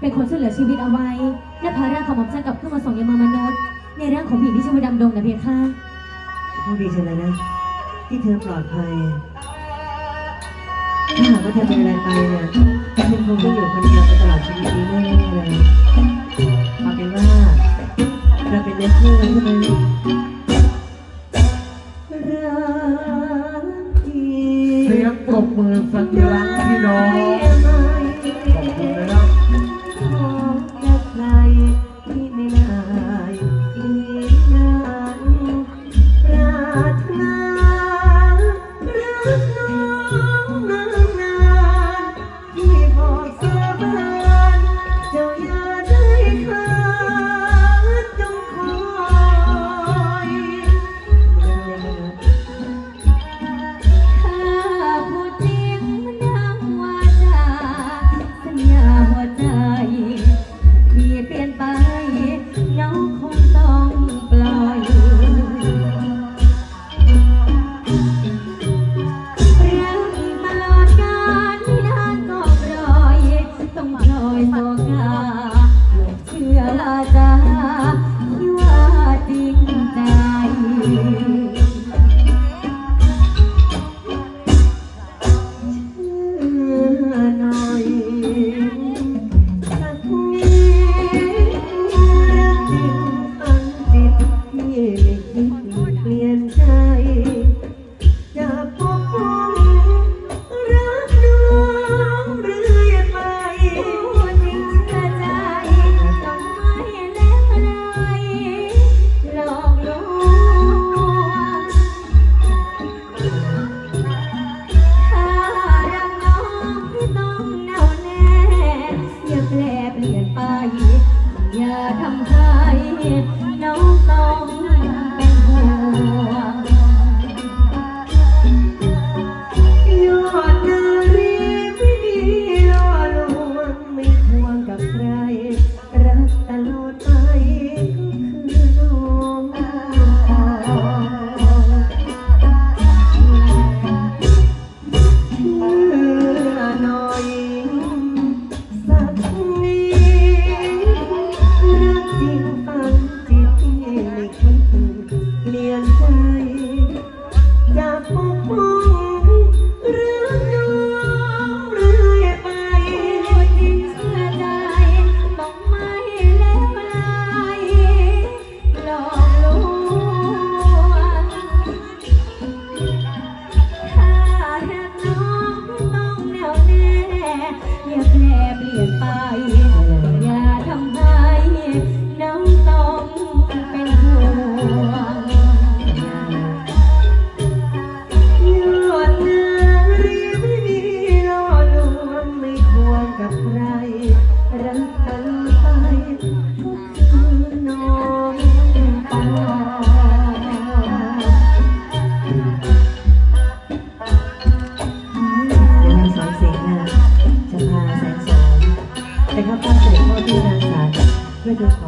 เป็นคนช่วยเหลือชีวิตเอาไว้และพาร่างของหม่อมฉันกลับขึ้นมาส่งยังเมืองมนุษย์ ในร่างของผีที่ชื่อว่าดำดงนะเพียงค่ะพูดดีจังเลยนะ ที่เธอปลอดภัย ถ้าหากว่าเธอเป็นอะไรไปเนี่ยฉันคงต้องอยู่คนเดียวไปตลอดชีวิตนี้แน่ๆเลยเอาเป็นว่าเราเป็นเนื้อคู่กันใช่ไหมรักที่เสียงปรบมือสัญลักษณ์พี่น้อง ขอบคุณ ป เปลี่ยนไป อย่าทำให้ เปลี่ยนไป อย่าทำให้น้องต้องเป็นห่วงยอดนารีไม่มีล่อลวงไม่ควรกับใคร รักกันไปก็คืนนอน พื่อดูขอ